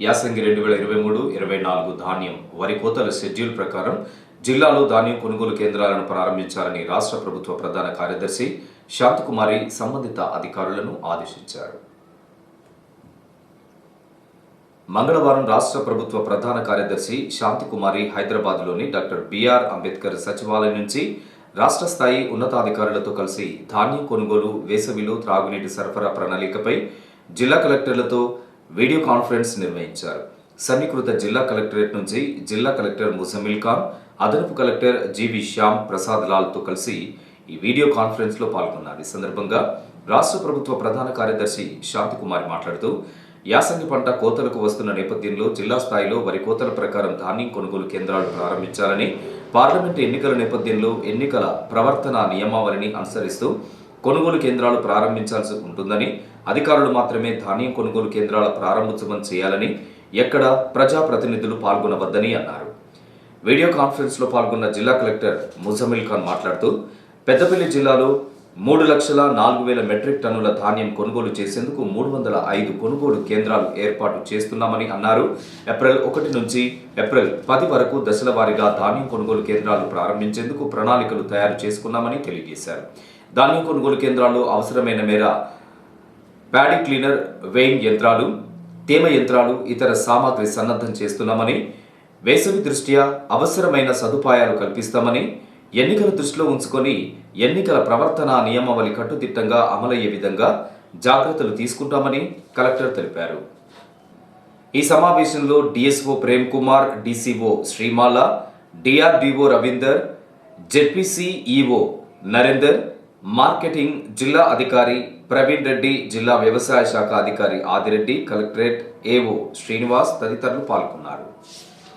యాసంగి రెండు వేల ఇరవై మూడు ఇరవై నాలుగు ధాన్యం వరి కోతల షెడ్యూల్ ప్రకారం జిల్లాలో ధాన్యం కొనుగోలు కేంద్రాలను ప్రారంభించాలని రాష్ట్ర ప్రభుత్వ ప్రధాన కార్యదర్శి శాంతకుమారి సంబంధిత అధికారులను ఆదేశించారు. మంగళవారం రాష్ట్ర ప్రభుత్వ ప్రధాన కార్యదర్శి శాంతికుమారి హైదరాబాద్లోని డాక్టర్ బిఆర్ అంబేద్కర్ సచివాలయం నుంచి రాష్ట్ర స్థాయి ఉన్నతాధికారులతో కలిసి ధాన్యం కొనుగోలు వేసవిలో త్రాగునీటి సరఫరా ప్రణాళికపై జిల్లా కలెక్టర్లతో వీడియో కాన్ఫరెన్స్ నిర్వహించారు. సమీకృత జిల్లా కలెక్టరేట్ నుంచి జిల్లా కలెక్టర్ ముజమిల్ ఖాన్ అదనపు collector G V Shyam Prasad లాల్తో కలిసి ఈ వీడియో కాన్ఫరెన్స్లో పాల్గొన్నారు. ఈ సందర్భంగా రాష్ట్ర ప్రభుత్వ ప్రధాన కార్యదర్శి శాంతికుమార్ మాట్లాడుతూ యాసంగి పంట కోతలకు వస్తున్న నేపథ్యంలో జిల్లా స్థాయిలో వరి కోతల ప్రకారం ధాన్యం కొనుగోలు కేంద్రాలు ప్రారంభించాలని పార్లమెంటు ఎన్నికల నేపథ్యంలో ఎన్నికల ప్రవర్తన నియమావళిని అనుసరిస్తూ కొనుగోలు కేంద్రాలు ప్రారంభించాల్సి ఉంటుందని అధికారులు మాత్రమే ధాన్యం కొనుగోలు కేంద్రాల ప్రారంభోత్సవం చేయాలని ఎక్కడ ప్రజాప్రతినిధులు పాల్గొనవద్దని అన్నారు. వీడియో కాన్ఫరెన్స్లో పాల్గొన్న జిల్లా కలెక్టర్ ముజమిల్ ఖాన్ మాట్లాడుతూ పెద్దపల్లి జిల్లాలో మూడు లక్షల నాలుగు వేల మెట్రిక్ టన్నుల ధాన్యం కొనుగోలు చేసేందుకు మూడు వందల ఐదు కొనుగోలు కేంద్రాలు ఏర్పాటు చేస్తున్నామని అన్నారు. ఏప్రిల్ ఒకటి నుంచి ఏప్రిల్ పది వరకు దశల వారీగా ధాన్యం కొనుగోలు కేంద్రాలు ప్రారంభించేందుకు ప్రణాళికలు తయారు చేసుకున్నామని తెలియజేశారు. ధాన్యం కొనుగోలు కేంద్రాల్లో అవసరమైన మేర ప్యాడీ క్లీనర్ వేయింగ్ యంత్రాలు తేమ యంత్రాలు ఇతర సామాగ్రి సన్నద్ధం చేస్తున్నామని వేసవి దృష్ట్యా అవసరమైన సదుపాయాలు కల్పిస్తామని ఎన్నికల దృష్టిలో ఉంచుకొని ఎన్నికల ప్రవర్తన నియమావళి కట్టుదిట్టంగా అమలయ్యే విధంగా జాగ్రత్తలు తీసుకుంటామని కలెక్టర్ తెలిపారు. ఈ సమావేశంలో DSO Prem Kumar DCO Srimala DRDO Ravinder ZP CEO Narender marketing జిల్లా అధికారి ప్రవీణ్ రెడ్డి జిల్లా వ్యవసాయ శాఖ అధికారి ఆదిరెడ్డి కలెక్టరేట్ ఏవో శ్రీనివాస్ తదితరులు పాల్గొన్నారు.